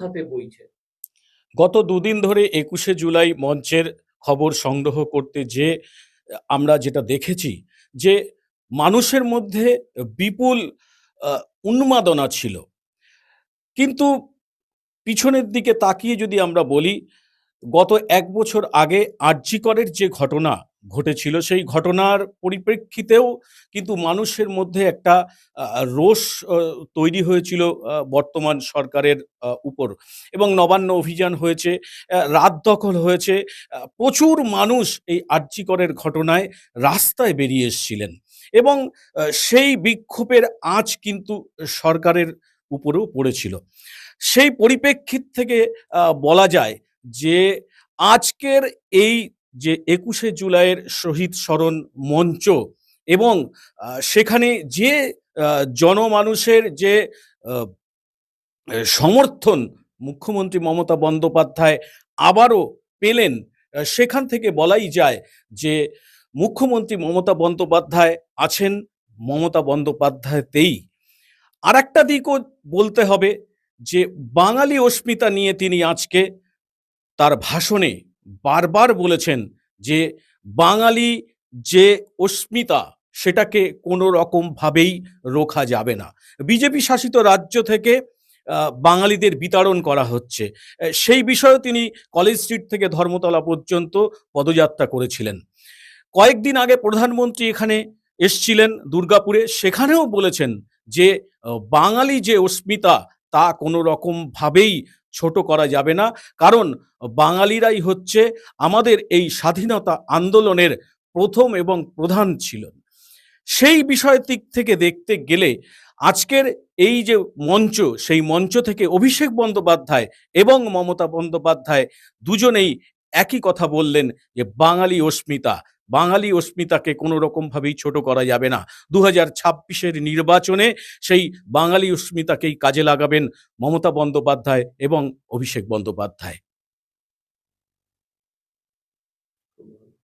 হাতে বইছে। গত দুদিন ধরে একুশে জুলাই মঞ্চের খবর সংগ্রহ করতে যে, আমরা যেটা দেখেছি যে, মানুষের মধ্যে বিপুল উন্মাদনা ছিল। কিন্তু পিছনের দিকে তাকিয়ে যদি আমরা বলি, গত এক বছর আগে আর্যিকরের যে ঘটনা ঘটেছিল সেই ঘটনার পরিপ্রেক্ষিতেও কিন্তু মানুষের মধ্যে একটা রোষ তৈরি হয়েছিল বর্তমান সরকারের উপর। এবং নবান্ন অভিযান হয়েছে রাত দখল হয়েছে প্রচুর মানুষ এই আর্যিকরের ঘটনায় রাস্তায় বেরিয়ে এসেছিলেন। এবং সেই বিক্ষোভের আঁচ কিন্তু সরকারের উপরেও পড়েছিল। সেই পরিপ্রেক্ষিত থেকে বলা যায় যে, আজকের এই যে একুশে জুলাইয়ের শহীদ স্মরণ মঞ্চ এবং সেখানে যে জনমানুষের যে সমর্থন মুখ্যমন্ত্রী মমতা বন্দ্যোপাধ্যায় আবারও পেলেন সেখান থেকে বলাই যায় যে, মুখ্যমন্ত্রী মমতা বন্দ্যোপাধ্যায় আছেন মমতা বন্দ্যোপাধ্যায়তেই। আর একটা দিকও বলতে হবে যে, বাঙালি অস্মিতা নিয়ে তিনি আজকে তার ভাষণে বারবার বলেছেন যে বাঙালি যে অস্মিতা, সেটাকে কোনো রকমভাবেই রোখা যাবে না। বিজেপি শাসিত রাজ্য থেকে বাঙালিদের বিতাড়ন করা হচ্ছে। সেই বিষয়েও তিনি কলেজ স্ট্রিট থেকে ধর্মতলা পর্যন্ত পদযাত্রা করেছিলেন। কয়েকদিন আগে প্রধানমন্ত্রী এখানে এসছিলেন দুর্গাপুরে। সেখানেও বলেছেন যে, বাঙালি যে অস্মিতা, তা কোনো রকম ভাবেই ছোট করা যাবে না। কারণ বাঙালিরাই হচ্ছে আমাদের এই স্বাধীনতা আন্দোলনের প্রথম এবং প্রধান ছিলেন। সেই বিষয় দিক থেকে দেখতে গেলে আজকের এই যে মঞ্চ, সেই মঞ্চ থেকে অভিষেক বন্দ্যোপাধ্যায় এবং মমতা বন্দ্যোপাধ্যায় দুজনেই একই কথা বললেন যে বাঙালি অস্মিতা বাঙালি অস্মিতাকে কোনো রকমভাবেই ছোট করা যাবে না। দু হাজার ছাব্বিশের নির্বাচনে সেই বাঙালি অস্মিতাকেই কাজে লাগাবেন মমতা বন্দ্যোপাধ্যায় এবং অভিষেক বন্দ্যোপাধ্যায়।